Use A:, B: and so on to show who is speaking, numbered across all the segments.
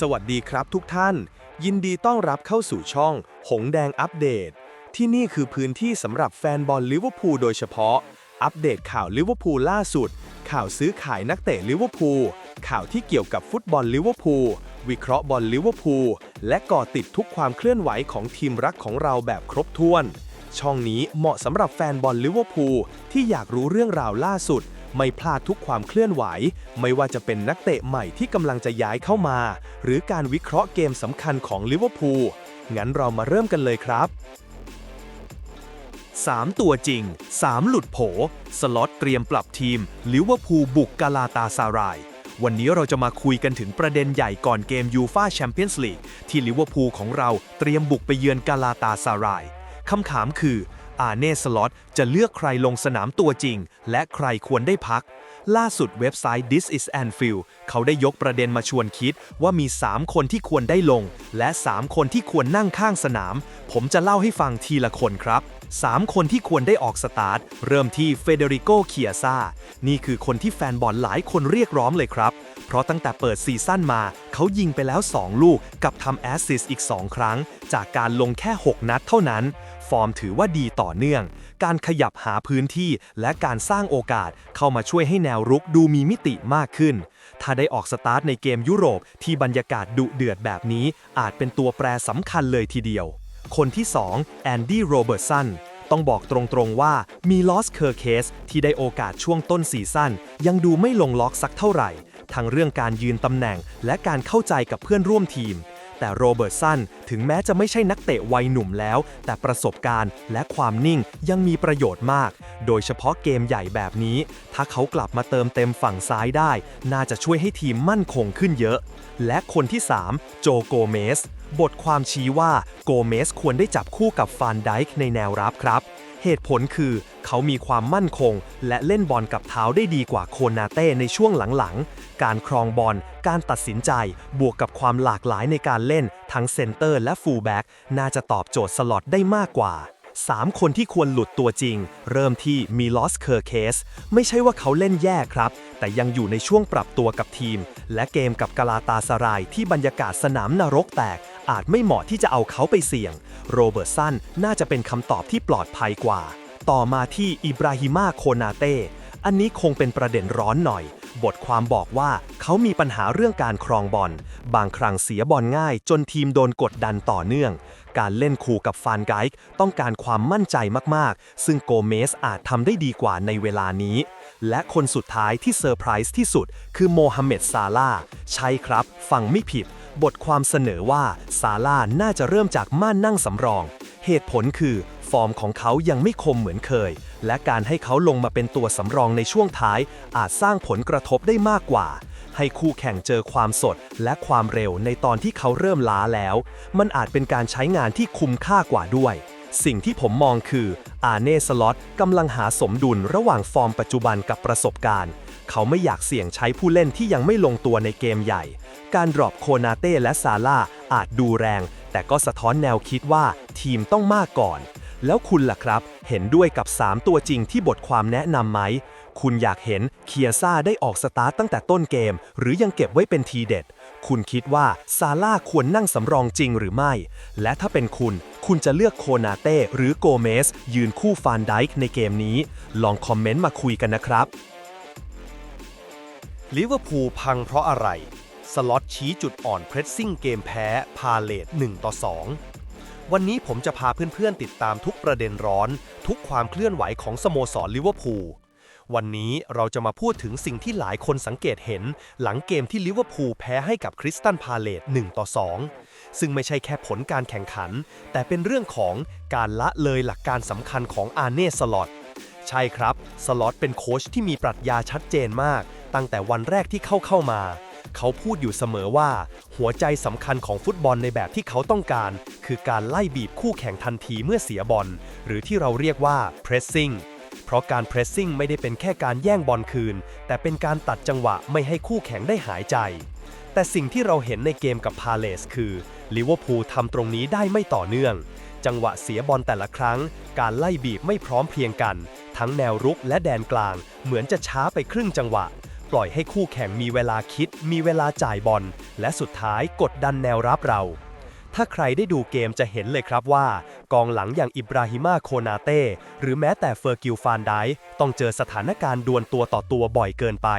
A: สวัสดีครับทุกท่าน ยินดีต้อนรับเข้าสู่ช่อง หงแดงอัปเดต ที่นี่คือพื้นที่สำหรับแฟนบอลลิเวอร์พูลโดยเฉพาะ อัปเดตข่าวลิเวอร์พูลล่าสุด ข่าวซื้อขายนักเตะลิเวอร์พูลข่าวที่เกี่ยวกับฟุตบอลลิเวอร์พูลวิเคราะห์บอลลิเวอร์พูลและก่อติดทุกความเคลื่อนไหวของทีมรักของเราแบบครบถ้วน ช่องนี้เหมาะสำหรับแฟนบอลลิเวอร์พูลที่อยากรู้เรื่องราวล่าสุด ไม่พลาดทุกความเคลื่อนไหว ไม่ว่าจะเป็นนักเตะใหม่ที่กำลังจะย้ายเข้ามา หรือการวิเคราะห์เกมสำคัญของลิเวอร์พูลงั้นเรามาเริ่มกันเลยครับ 3 ตัวจริง 3 หลุดโผ สล็อตเตรียมปรับทีมลิเวอร์พูลบุกกาลาตาซาราย วันนี้เราจะมาคุยกันถึงประเด็นใหญ่ก่อนเกมยูฟาแชมเปี้ยนส์ลีกที่ลิเวอร์พูลของเราเตรียมบุกไปเยือนกาลาตาซารายคำถามคือ อาเน่สล็อตจะเลือกใครลงสนามตัวจริง และใครควรได้พัก ล่าสุดเว็บไซต์ This is Anfield เขาได้ยกประเด็นมาชวนคิดว่ามี 3 คนที่ควรได้ลง และ 3 คนที่ควรนั่งข้างสนาม ผมจะเล่าให้ฟังทีละคนครับ 3 คนที่ควรได้ออกสตาร์ท เริ่มที่เฟเดริโกเคียซานี่คือคนที่แฟนบอลหลายคนเรียกร้องเลยครับเพราะตั้งแต่เปิดซีซั่นมา เขายิงไปแล้ว 2 ลูกกับทำแอสซิสต์อีก 2 ครั้ง จากการลงแค่ 6 นัดเท่านั้น ฟอร์มถือว่าดีต่อเนื่อง การขยับหาพื้นที่และการสร้างโอกาสเข้ามาช่วยให้แนวรุกดูมีมิติมากขึ้น ถ้าได้ออกสตาร์ทในเกมยุโรปที่บรรยากาศดุเดือดแบบนี้ อาจเป็นตัวแปรสำคัญเลยทีเดียว คนที่ 2 แอนดี้โรเบิร์ตสันต้องบอกตรงๆว่ามีลอสเคอร์เคสที่ได้โอกาสช่วงต้นซีซั่นยังดูไม่ลงล็อกสักเท่าไหร่ ทั้งเรื่องการยืนตำแหน่งและการเข้าใจกับเพื่อนร่วมทีม แต่โรเบิร์ตสันถึงแม้จะไม่ใช่นักเตะวัยหนุ่มแล้ว แต่ประสบการณ์และความนิ่งยังมีประโยชน์มาก โดยเฉพาะเกมใหญ่แบบนี้ ถ้าเขากลับมาเติมเต็มฝั่งซ้ายได้ น่าจะช่วยให้ทีมมั่นคงขึ้นเยอะ และคนที่ 3 โจโกเมส บทความชี้ว่าโกเมสควรได้จับคู่กับฟานไดค์ในแนวรับครับเหตุผลคือเขามีความมั่นคง และเล่นบอลกับเท้าได้ดีกว่าโคนาเต้ในช่วงหลังๆ การครองบอล การตัดสินใจ บวกกับความหลากหลายในการเล่น ทั้งเซนเตอร์และฟูลแบ็กน่าจะตอบโจทย์สล็อตได้มากกว่า 3 คนที่ควรหลุดตัวจริง เริ่มที่มีลอสเคอร์เคส ไม่ใช่ว่าเขาเล่นแย่ครับ แต่ยังอยู่ในช่วงปรับตัวกับทีม และเกมกับกาลาตาสรายที่บรรยากาศสนามนรกแตก อาจไม่เหมาะที่จะเอาเขาไปเสี่ยง โรเบิร์ตสันน่าจะเป็นคำตอบที่ปลอดภัยกว่า ต่อมาที่อิบราฮิมาโคนาเต้อันนี้คงเป็นประเด็นร้อนหน่อย บทความบอกว่าเขามีปัญหาเรื่องการครองบอล บางครั้งเสียบอลง่าย จนทีมโดนกดดันต่อเนื่อง การเล่นคู่กับฟานไกค์ต้องการความมั่นใจมากๆ ซึ่งโกเมสอาจทำได้ดีกว่าในเวลานี้ และคนสุดท้ายที่เซอร์ไพรส์ที่สุด คือโมฮัมเหม็ดซาลาใช่ครับ ฟังไม่ผิด บทความเสนอว่าซาลาน่าจะเริ่มจากม่านนั่งสำรอง เหตุผลคือ ฟอร์มของเขายังไม่คมเหมือนเคย และการให้เขาลงมาเป็นตัวสำรองในช่วงท้าย อาจสร้างผลกระทบได้มากกว่า ให้คู่แข่งเจอความสดและความเร็วในตอนที่เขาเริ่มล้าแล้ว มันอาจเป็นการใช้งานที่คุ้มค่ากว่าด้วย สิ่งที่ผมมองคืออาเน่สล็อตกำลังหาสมดุลระหว่างฟอร์มปัจจุบันกับประสบการณ์ เขาไม่อยากเสี่ยงใช้ผู้เล่นที่ยังไม่ลงตัวในเกมใหญ่ การดรอปโคนาเต้และซาร่าอาจดูแรง แต่ก็สะท้อนแนวคิดว่าทีมต้องมากก่อน แล้วคุณล่ะครับ เห็นด้วยกับ 3 ตัวจริงที่บทความแนะนำไหม คุณอยากเห็นเคียซ่าได้ออกสตาร์ตตั้งแต่ต้นเกม หรือยังเก็บไว้เป็นทีเด็ด คุณคิดว่าซาร่าควรนั่งสำรองจริงหรือไม่ และถ้าเป็นคุณ คุณจะเลือกโคนาเต้หรือโกเมส ยืนคู่ฟานไดค์ในเกมนี้ ลองคอมเมนต์มาคุยกันนะครับลิเวอร์พูลพังเพราะอะไร สล็อตชี้จุดอ่อนเพรสซิ่งเกมแพ้ พาเลต1ต่อ2 วันนี้ผมจะพาเพื่อนๆติดตามทุกประเด็นร้อน ทุกความเคลื่อนไหวของสโมสรลิเวอร์พูล วันนี้เราจะมาพูดถึงสิ่งที่หลายคนสังเกตเห็น หลังเกมที่ลิเวอร์พูลแพ้ให้กับคริสตันพาเลต1ต่อ 2 ซึ่งไม่ใช่แค่ผลการแข่งขัน แต่เป็นเรื่องของการละเลยหลักการสำคัญของอาเน่สลอตใช่ครับ สลอตเป็นโค้ชที่มีปรัชญาชัดเจนมาก ตั้งแต่วันแรกที่เข้าเข้ามา เขาพูดอยู่เสมอว่า หัวใจสำคัญของฟุตบอลในแบบที่เขาต้องการ คือการไล่บีบคู่แข่งทันทีเมื่อเสียบอล หรือที่เราเรียกว่า pressing เพราะการ pressing ไม่ได้เป็นแค่การแย่งบอลคืน แต่เป็นการตัดจังหวะไม่ให้คู่แข่งได้หายใจ แต่สิ่งที่เราเห็นในเกมกับพาเลสคือลิเวอร์พูลทำตรงนี้ได้ไม่ต่อเนื่อง จังหวะเสียบอลแต่ละครั้ง การไล่บีบไม่พร้อมเพรียงกัน ทั้งแนวรุกและแดนกลาง เหมือนจะช้าไปครึ่งจังหวะ
B: ปล่อยให้คู่แข่งมีเวลาคิด มีเวลาจ่ายบอล และสุดท้ายกดดันแนวรับเรา ถ้าใครได้ดูเกมจะเห็นเลยครับว่า กองหลังอย่างอิบราฮิมาโคนาเต้ หรือแม้แต่เฟอร์กิลฟานไดต้องเจอสถานการณ์ดวลตัวต่อตัวบ่อยเกินไป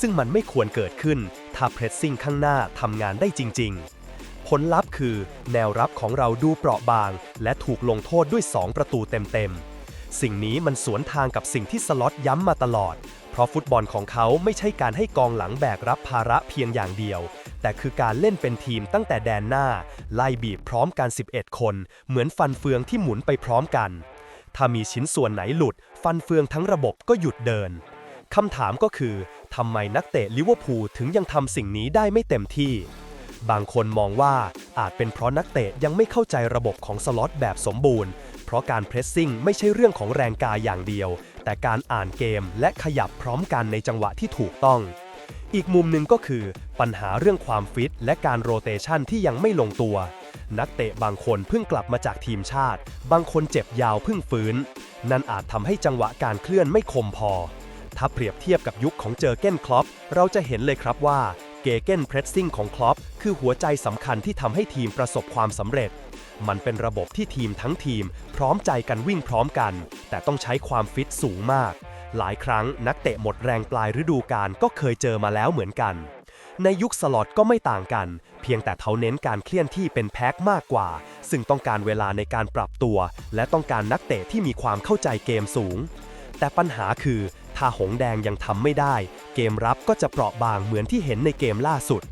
B: ซึ่งมันไม่ควรเกิดขึ้น ถ้าเพรสซิ่งข้างหน้าทำงานได้จริง ๆ ผลลัพธ์คือ แนวรับของเราดูเปราะบาง และถูกลงโทษด้วย 2 ประตูเต็มๆสิ่งนี้มันสวนทางกับสิ่งที่สล็อตย้ำมาตลอด เพราะฟุตบอลของเขาไม่ใช่การให้กองหลังแบกรับภาระเพียงอย่างเดียว แต่คือการเล่นเป็นทีมตั้งแต่แดนหน้า ไล่บีบพร้อมกัน 11 คน เหมือนฟันเฟืองที่หมุนไปพร้อมกัน ถ้ามีชิ้นส่วนไหนหลุด ฟันเฟืองทั้งระบบก็หยุดเดินคำถามก็คือทำไมนักเตะลิเวอร์พูลถึงยังทำสิ่งนี้ได้ไม่เต็มที่ บางคนมองว่าอาจเป็นเพราะนักเตะยังไม่เข้าใจระบบของสล็อตแบบสมบูรณ์ เพราะการเพรสซิ่งไม่ใช่เรื่องของแรงกายอย่างเดียว แต่การอ่านเกมและขยับพร้อมกันในจังหวะที่ถูกต้อง อีกมุมหนึ่งก็คือปัญหาเรื่องความฟิตและการโรเตชันที่ยังไม่ลงตัว นักเตะบางคนเพิ่งกลับมาจากทีมชาติ บางคนเจ็บยาวเพิ่งฟื้น นั่นอาจทำให้จังหวะการเคลื่อนไม่คมพอ ถ้าเปรียบเทียบกับยุคของเจอเก้นคลอปเราจะเห็นเลยครับว่าเกเก้นเพรสซิ่งของคลอปคือหัวใจสำคัญที่ทำให้ทีมประสบความสำเร็จ มันเป็นระบบที่ทีมทั้งทีม พร้อมใจกันวิ่งพร้อมกัน แต่ต้องใช้ความฟิตสูงมาก หลายครั้งนักเตะหมดแรงปลายฤดูกาลก็เคยเจอมาแล้วเหมือนกัน ในยุคสล็อตก็ไม่ต่างกัน เพียงแต่เขาเน้นการเคลื่อนที่เป็นแพ็คมากกว่า ซึ่งต้องการเวลาในการปรับตัว และต้องการนักเตะที่มีความเข้าใจเกมสูง แต่ปัญหาคือถ้าหงแดงยังทำไม่ได้ เกมรับก็จะเปราะบางเหมือนที่เห็นในเกมล่าสุด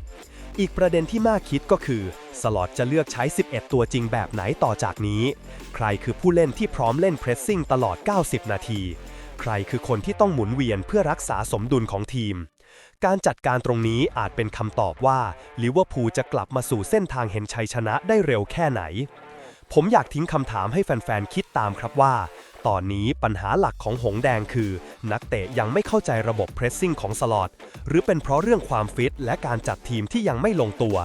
B: อีกประเด็นที่น่าคิดก็คือ สล็อตจะเลือกใช้ 11 ตัวจริงแบบไหนต่อจากนี้ ใครคือผู้เล่นที่พร้อมเล่นเพรสซิ่งตลอด 90 นาที ใครคือคนที่ต้องหมุนเวียนเพื่อรักษาสมดุลของทีม การจัดการตรงนี้อาจเป็นคำตอบว่าลิเวอร์พูลจะกลับมาสู่เส้นทางเห็นชัยชนะได้เร็วแค่ไหน ผมอยากทิ้งคำถามให้แฟนๆคิดตามครับว่า ตอนนี้ปัญหาหลักของหงแดงคือ นักเตะยังไม่เข้าใจระบบเพรสซิ่งของสลอตหรือเป็นเพราะเรื่องความฟิตและการจัดทีมที่ยังไม่ลงตัว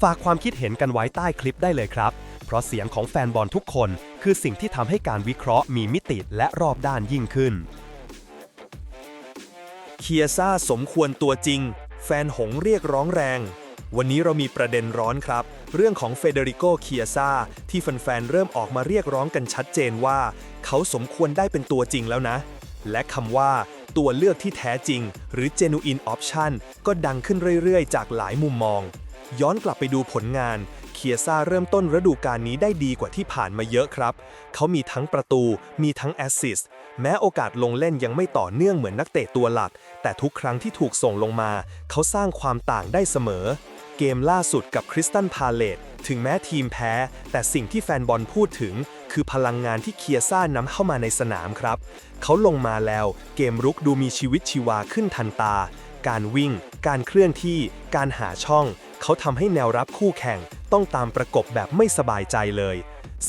B: ฝากความคิดเห็นกันไว้ใต้คลิปได้เลยครับ เพราะเสียงของแฟนบอลทุกคน คือสิ่งที่ทำให้การวิเคราะห์มีมิติและรอบด้านยิ่งขึ้น
A: เคียซ่าสมควรตัวจริง แฟนหงเรียกร้องแรง วันนี้เรามีประเด็นร้อนครับ เรื่องของเฟเดริโกเคียซ่าที่แฟนๆเริ่มออกมาเรียกร้องกันชัดเจนว่าเขาสมควรได้เป็นตัวจริงแล้วนะ และคำว่าตัวเลือกที่แท้จริง หรือ genuine option ก็ดังขึ้นเรื่อยๆ จากหลายมุมมอง ย้อนกลับไปดูผลงานเคียซ่าเริ่มต้นฤดูกาลนี้ได้ดีกว่าที่ผ่านมาเยอะครับ เขามีทั้งประตู มีทั้งแอสซิสต์ แม้โอกาสลงเล่นยังไม่ต่อเนื่องเหมือนนักเตะตัวหลัก แต่ทุกครั้งที่ถูกส่งลงมา เขาสร้างความต่างได้เสมอ เกมล่าสุดกับคริสตันพาเลตถึงแม้ทีมแพ้ แต่สิ่งที่แฟนบอลพูดถึง คือพลังงานที่เคียซ่านำเข้ามาในสนามครับ เขาลงมาแล้ว เกมรุกดูมีชีวิตชีวาขึ้นทันตา การวิ่ง การเคลื่อนที่ การหาช่อง เขาทำให้แนวรับคู่แข่ง ต้องตามประกบแบบไม่สบายใจเลย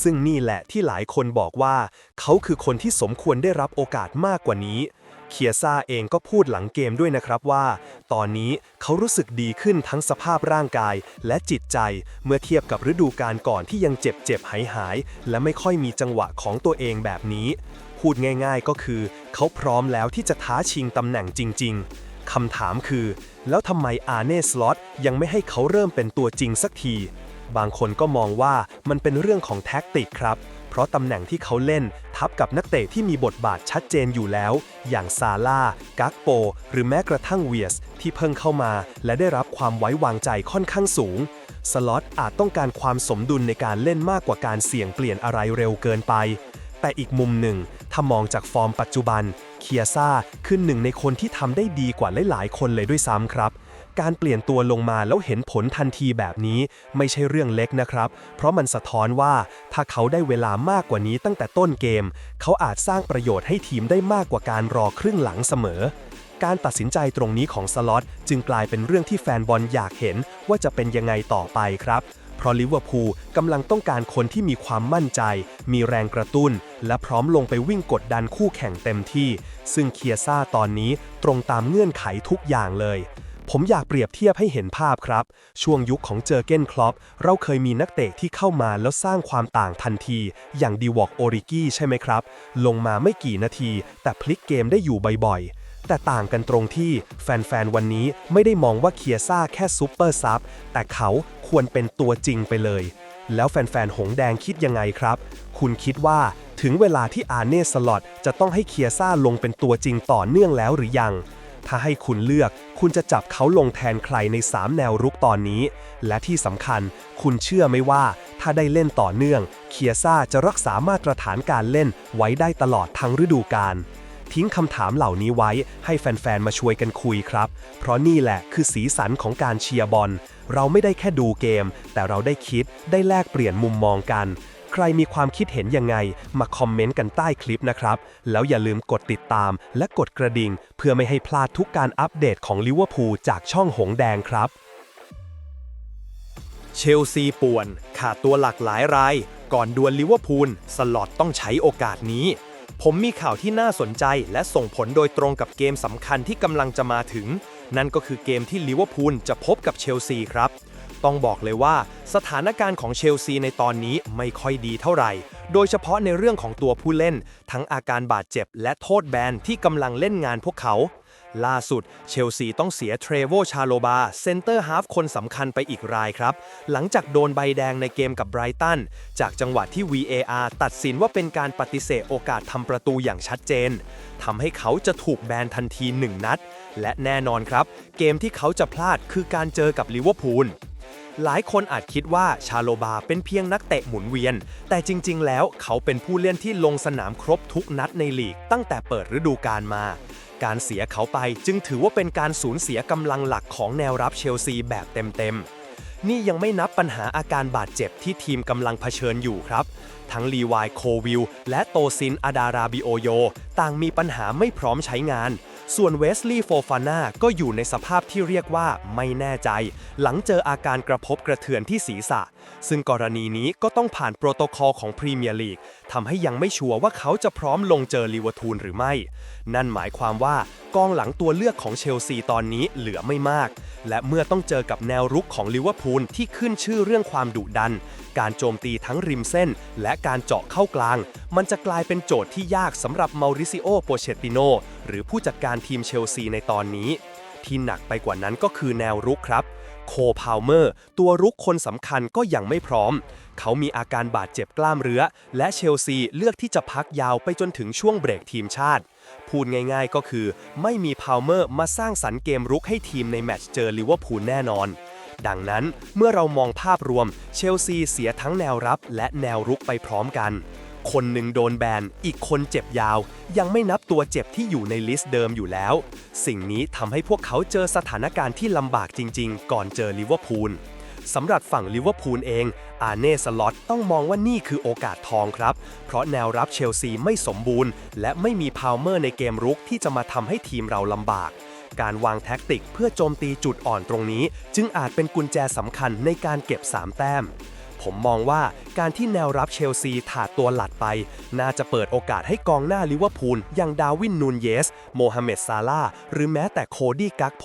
A: ซึ่งนี่แหละที่หลายคนบอกว่า เขาคือคนที่สมควรได้รับโอกาสมากกว่านี้ เคียซ่าเองก็พูดหลังเกมด้วยนะครับว่า ตอนนี้เขารู้สึกดีขึ้นทั้งสภาพร่างกายและจิตใจเมื่อเทียบกับฤดูกาลก่อนที่ยังเจ็บเจ็บหายหายและไม่ค่อยมีจังหวะของตัวเองแบบนี้ พูดง่าย ๆก็คือ เขาพร้อมแล้วที่จะท้าชิงตำแหน่งจริง ๆคำถามคือ แล้วทำไมอาร์เน่สล็อตยังไม่ให้เขาเริ่มเป็นตัวจริงสักที บางคนก็มองว่ามันเป็นเรื่องของแท็กติกครับ เพราะตำแหน่งที่เขาเล่นทับกับนักเตะที่มีบทบาทชัดเจนอยู่แล้ว อย่างซาร่ากักโป หรือแม้กระทั่งเวียส ที่เพิ่งเข้ามา และได้รับความไว้วางใจค่อนข้างสูง สล็อตอาจต้องการความสมดุลในการเล่นมากกว่าการเสี่ยงเปลี่ยนอะไรเร็วเกินไป แต่อีกมุมหนึ่ง ถ้ามองจากฟอร์มปัจจุบัน เคียซ่าคือหนึ่งในคนที่ทำได้ดีกว่าหลายๆ คนเลยด้วยซ้ำครับ การเปลี่ยนตัวลงมาแล้วเห็นผลทันทีแบบนี้ไม่ใช่เรื่องเล็กนะครับ เพราะมันสะท้อนว่าถ้าเขาได้เวลามากกว่านี้ตั้งแต่ต้นเกม เขาอาจสร้างประโยชน์ให้ทีมได้มากกว่าการรอครึ่งหลังเสมอ การตัดสินใจตรงนี้ของสล็อตจึงกลายเป็นเรื่องที่แฟนบอลอยากเห็นว่าจะเป็นยังไงต่อไปครับเพราะลิเวอร์พูลกำลังต้องการคนที่มีความมั่นใจ มีแรงกระตุ้น และพร้อมลงไปวิ่งกดดันคู่แข่งเต็มที่ ซึ่งเคียซ่าตอนนี้ตรงตามเงื่อนไขทุกอย่างเลย ผมอยากเปรียบเทียบให้เห็นภาพครับ ช่วงยุคของเจอเกนคลอปเราเคยมีนักเตะที่เข้ามาแล้วสร้างความต่างทันที อย่างดีวอกโอริกี้ใช่ไหมครับ ลงมาไม่กี่นาที แต่พลิกเกมได้อยู่บ่อยๆ
B: แต่ต่างกันตรงที่แฟนๆ วันนี้ไม่ได้มองว่าเคียซ่าแค่ซูเปอร์ซับแต่เขาควรเป็นตัวจริงไปเลย แล้วแฟนๆ หงแดงคิดยังไงครับ คุณคิดว่าถึงเวลาที่อาเน่สล็อตจะต้องให้เคียซ่าลงเป็นตัวจริงต่อเนื่องแล้วหรือยัง ถ้าให้คุณเลือก คุณจะจับเขาลงแทนใครใน 3 แนวรุกตอนนี้ และที่สำคัญ คุณเชื่อไหมว่า ถ้าได้เล่นต่อเนื่อง เคียซ่าจะรักษามาตรฐานการเล่นไว้ได้ตลอดทั้งฤดูกาลทิ้งคำถามเหล่านี้ไว้ให้แฟน ๆ มาช่วยกันคุยครับ เพราะนี่แหละคือสีสันของการเชียร์บอล เราไม่ได้แค่ดูเกม แต่เราได้คิดได้แลกเปลี่ยนมุมมองกัน ใครมีความคิดเห็นยังไง มาคอมเมนต์กันใต้คลิปนะครับ แล้วอย่าลืมกดติดตามและกดกระดิ่ง เพื่อไม่ให้พลาดทุกการอัปเดตของลิเวอร์พูลจากช่องหงแดงครับ
A: เชลซีป่วน ขาดตัวหลักหลายราย ก่อนดวลลิเวอร์พูลสลอตต้องใช้โอกาสนี้ ผมมีข่าวที่น่าสนใจและส่งผลโดยตรงกับเกมสำคัญที่กำลังจะมาถึง นั่นก็คือเกมที่ลิเวอร์พูลจะพบกับเชลซีครับ ต้องบอกเลยว่าสถานการณ์ของเชลซีในตอนนี้ไม่ค่อยดีเท่าไหร่ โดยเฉพาะในเรื่องของตัวผู้เล่น ทั้งอาการบาดเจ็บและโทษแบนที่กำลังเล่นงานพวกเขา ล่าสุดเชลซีต้องเสียเทรโวชาโลบาเซนเตอร์ฮาฟคนสำคัญไปอีกรายครับ หลังจากโดนใบแดงในเกมกับไบรตัน จากจังหวะที่ VAR ตัดสินว่าเป็นการปฏิเสธโอกาสทำประตูอย่างชัดเจนทำให้เขาจะถูกแบนทันที 1 นัด และแน่นอนครับ เกมที่เขาจะพลาดคือการเจอกับลิเวอร์พูล หลายคนอาจคิดว่าชาโลบาเป็นเพียงนักเตะหมุนเวียน แต่จริง ๆ แล้วเขาเป็นผู้เล่นที่ลงสนามครบทุกนัดในลีก ตั้งแต่เปิดฤดูกาลมา การเสียเขาไปจึงถือว่าเป็นการสูญเสียกำลังหลักของแนวรับเชลซีแบบเต็ม ๆนี่ยังไม่นับปัญหาอาการบาดเจ็บที่ทีมกำลังเผชิญอยู่ครับ ทั้งลีวายโควิลและโตซินอาดาราบิโอโย ต่างมีปัญหาไม่พร้อมใช้งาน ส่วนเวสลีย์โฟฟาน่าก็อยู่ในสภาพที่เรียกว่าไม่แน่ใจ หลังเจออาการกระทบกระเทือนที่ศีรษะ ซึ่งกรณีนี้ก็ต้องผ่านโปรโตคอลของพรีเมียร์ลีกทำให้ยังไม่ชัวร์ว่าเขาจะพร้อมลงเจอลิเวอร์พูลหรือไม่ นั่นหมายความว่ากองหลังตัวเลือกของเชลซีตอนนี้เหลือไม่มาก และเมื่อต้องเจอกับแนวรุกของลิเวอร์พูลที่ขึ้นชื่อเรื่องความดุดัน การโจมตีทั้งริมเส้น และการเจาะเข้ากลาง มันจะกลายเป็นโจทย์ที่ยากสำหรับมาริซิโอ โปเชตติโน หรือผู้จัดการทีมเชลซีในตอนนี้ ที่หนักไปกว่านั้นก็คือแนวรุกครับ โคพาวเมอร์ ตัวรุกคนสำคัญก็ยังไม่พร้อม เขามีอาการบาดเจ็บกล้ามเรื้อ และเชลซีเลือกที่จะพักยาวไปจนถึงช่วงเบรกทีมชาติ พูดง่ายๆก็คือ ไม่มีพาวเมอร์มาสร้างสรรค์เกมรุกให้ทีมในแมตช์เจอลิเวอร์พูลแน่นอนดังนั้นเมื่อเรามองภาพรวม เชลซีเสียทั้งแนวรับและแนวรุกไปพร้อมกัน คนหนึ่งโดนแบน อีกคนเจ็บยาว ยังไม่นับตัวเจ็บที่อยู่ในลิสต์เดิมอยู่แล้ว สิ่งนี้ทำให้พวกเขาเจอสถานการณ์ที่ลำบากจริง ๆ ก่อนเจอลิเวอร์พูลสำหรับฝั่งลิเวอร์พูลเอง อาเน่สล็อตต้องมองว่านี่คือโอกาสทองครับ เพราะแนวรับเชลซีไม่สมบูรณ์ และไม่มีพาวเมอร์ในเกมรุกที่จะมาทำให้ทีมเราลำบาก การวางแท็กติกเพื่อโจมตีจุดอ่อนตรงนี้ จึงอาจเป็นกุญแจสำคัญในการเก็บ 3 แต้ม ผมมองว่าการที่แนวรับเชลซีถาดตัวหลัดไป น่าจะเปิดโอกาสให้กองหน้าลิเวอร์พูลอย่างดาวินนูนเยส โมฮัมเหม็ดซาลาหรือแม้แต่โคดี้กักโพ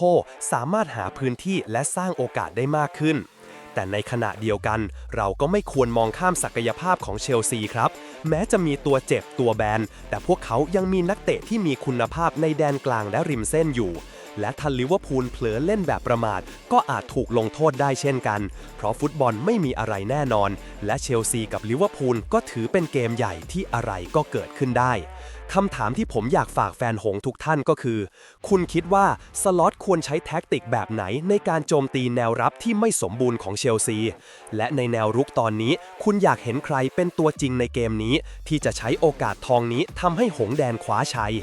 A: สามารถหาพื้นที่และสร้างโอกาสได้มากขึ้น แต่ในขณะเดียวกัน เราก็ไม่ควรมองข้ามศักยภาพของเชลซีครับ แม้จะมีตัวเจ็บตัวแบน แต่พวกเขายังมีนักเตะที่มีคุณภาพในแดนกลางและริมเส้นอยู่ และทันลิเวอร์พูลเผลอเล่นแบบประมาท ก็อาจถูกลงโทษได้เช่นกัน เพราะฟุตบอลไม่มีอะไรแน่นอน และเชลซีกับลิเวอร์พูลก็ถือเป็นเกมใหญ่ที่อะไรก็เกิดขึ้นได้คำถามที่ผมอยากฝากแฟนหงทุกท่านก็คือ คุณคิดว่าสล็อตควรใช้แท็กติกแบบไหนในการโจมตีแนวรับที่ไม่สมบูรณ์ของเชลซี และในแนวรุกตอนนี้ คุณอยากเห็นใครเป็นตัวจริงในเกมนี้ ที่จะใช้โอกาสทองนี้ทำให้หงแดนคว้าชัย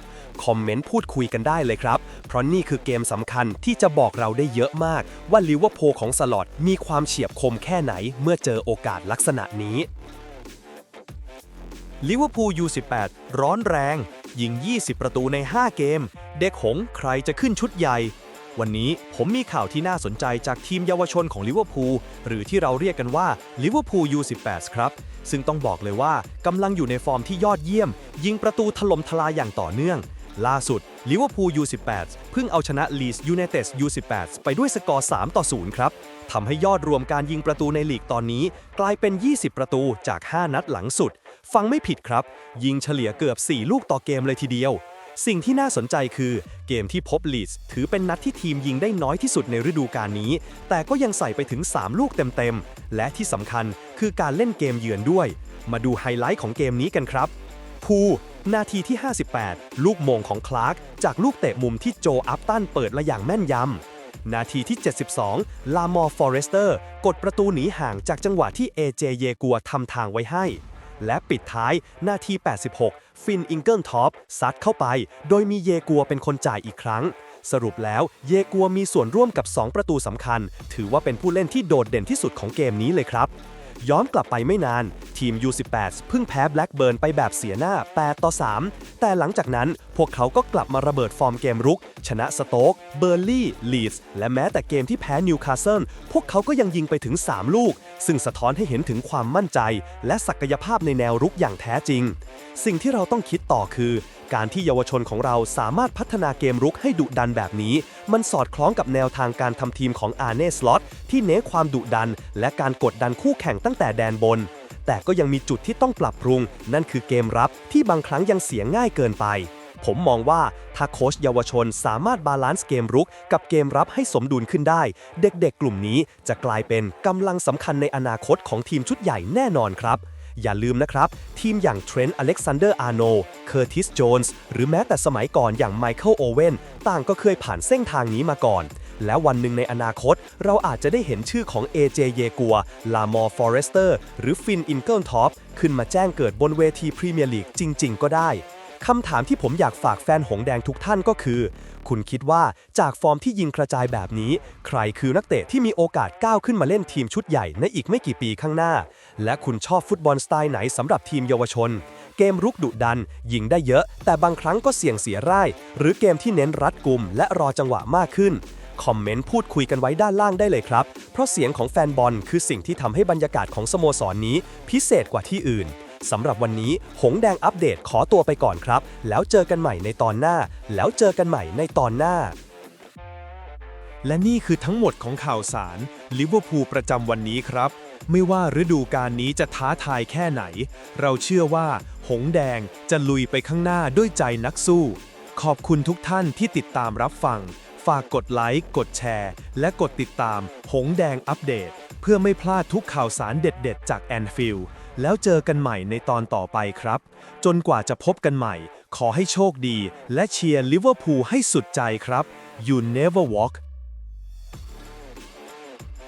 A: คอมเมนต์พูดคุยกันได้เลยครับ เพราะนี่คือเกมสำคัญที่จะบอกเราได้เยอะมากว่าลิเวอร์พูลของสล็อตมีความเฉียบคมแค่ไหนเมื่อเจอโอกาสลักษณะนี้
C: ลิเวอร์พูล U18 ร้อนแรง ยิง 20 ประตูใน 5 เกม เด็กหงส์ใครจะขึ้นชุดใหญ่ วันนี้ผมมีข่าวที่น่าสนใจจากทีมเยาวชนของลิเวอร์พูลหรือที่เราเรียกกันว่าลิเวอร์พูล U18 ครับ ซึ่งต้องบอกเลยว่ากำลังอยู่ในฟอร์มที่ยอดเยี่ยม ยิงประตูถล่มทลายอย่างต่อเนื่อง ล่าสุดลิเวอร์พูล U18 เพิ่งเอาชนะลีสยู i นเต็ด U18 ไปด้วยสกอร์ 3 ต่อ 0 ครับทำให้ยอดรวมการยิงประตูในลีกตอนนี้ กลายเป็น 20 ประตูจาก 5 นัดหลังสุด ฟังไม่ผิดครับ ยิงเฉลี่ยเกือบ 4 ลูกต่อเกมเลยทีเดียว
B: สิ่งที่น่าสนใจคือ เกมที่พบลีดส์ถือเป็นนัดที่ทีมยิงได้น้อยที่สุดในฤดูกาลนี้ แต่ก็ยังใส่ไปถึง 3 ลูกเต็มๆ และที่สำคัญคือการเล่นเกมเยือนด้วย มาดูไฮไลท์ของเกมนี้กันครับ พูนาทีที่ 58 ลูกมงของคลาร์กจากลูกเตะมุมที่โจอัพตันเปิดละอย่างแม่นยำ นาทีที่ 72 ลามอร์ฟอเรสเตอร์ กดประตูหนีห่างจากจังหวะที่เอเจเยกัวทำทางไว้ให้ และปิดท้ายนาที 86 ฟินอิงเกิลท็อปซัดเข้าไป โดยมีเยกัวเป็นคนจ่ายอีกครั้ง สรุปแล้วเยกัวมีส่วนร่วมกับ 2 ประตูสำคัญ ถือว่าเป็นผู้เล่นที่โดดเด่นที่สุดของเกมนี้เลยครับ ย้อนกลับไปไม่นาน ทีม U18 เพิ่งแพ้แบล็กเบิร์นไปแบบเสียหน้า 8 ต่อ 3 แต่หลังจากนั้นพวกเขาก็กลับมาระเบิดฟอร์มเกมรุก ชนะสโต๊กเบอร์ลี่ ลีดส์ และแม้แต่เกมที่แพ้นิวคาสเซิลพวกเขาก็ยังยิงไปถึง 3 ลูก ซึ่งสะท้อนให้เห็นถึงความมั่นใจ และศักยภาพในแนวรุกอย่างแท้จริง สิ่งที่เราต้องคิดต่อคือ การที่เยาวชนของเราสามารถพัฒนาเกมรุกให้ดุดันแบบนี้ มันสอดคล้องกับแนวทางการทำทีมของอาร์เน่สล็อตที่เน้นความดุดัน และการกดดันคู่แข่งตั้งแต่แดนบน แต่ก็ยังมีจุดที่ต้องปรับปรุง นั่นคือเกมรับที่บางครั้งยังเสียง่ายเกินไป ผมมองว่าถ้าโค้ชเยาวชนสามารถบาลานซ์เกมรุก กับเกมรับให้สมดุลขึ้นได้ เด็กๆ กลุ่มนี้จะกลายเป็นกำลังสำคัญในอนาคตของทีมชุดใหญ่แน่นอนครับอย่าลืมนะครับ ทีมอย่างเทรนต์อเล็กซานเดอร์อาร์โน เคอร์ติส โจนส์ หรือแม้แต่สมัยก่อนอย่างไมเคิลโอเวนต่างก็เคยผ่านเส้นทางนี้มาก่อน และวันหนึ่งในอนาคต เราอาจจะได้เห็นชื่อของ AJ เยกัว ลามอร์ฟอเรสเตอร์ หรือฟินอินเกิลท็อปขึ้นมาแจ้งเกิดบนเวทีพรีเมียร์ลีกจริง ๆ ก็ได้คำถามที่ผมอยากฝากแฟนหงแดงทุกท่านก็คือ คุณคิดว่าจากฟอร์มที่ยิงกระจายแบบนี้ ใครคือนักเตะที่มีโอกาสก้าวขึ้นมาเล่นทีมชุดใหญ่ในอีกไม่กี่ปีข้างหน้า และคุณชอบฟุตบอลสไตล์ไหนสำหรับทีมเยาวชน เกมรุกดุดัน ยิงได้เยอะ แต่บางครั้งก็เสี่ยงเสียร่าย หรือเกมที่เน้นรัดกุมและรอจังหวะมากขึ้น คอมเมนต์พูดคุยกันไว้ด้านล่างได้เลยครับ เพราะเสียงของแฟนบอลคือสิ่งที่ทำให้บรรยากาศของสโมสรนนี้พิเศษกว่าที่อื่นสำหรับวันนี้ หงแดงอัปเดตขอตัวไปก่อนครับ แล้วเจอกันใหม่ในตอนหน้า แล้วเจอกันใหม่ในตอนหน้า
A: และนี่คือทั้งหมดของข่าวสารลิเวอร์พูลประจำวันนี้ครับ ไม่ว่าฤดูกาลนี้จะท้าทายแค่ไหน เราเชื่อว่า หงแดงจะลุยไปข้างหน้าด้วยใจนักสู้ ขอบคุณทุกท่านที่ติดตามรับฟัง ฝากกดไลค์ กดแชร์ และกดติดตาม หงแดงอัปเดต เพื่อไม่พลาดทุกข่าวสารเด็ดๆ จากแอนฟิลแล้วเจอกันใหม่ในตอนต่อไปครับ จนกว่าจะพบกันใหม่ ขอให้โชคดี และเชียร์ลิเวอร์พูลให้สุดใจครับ You never walk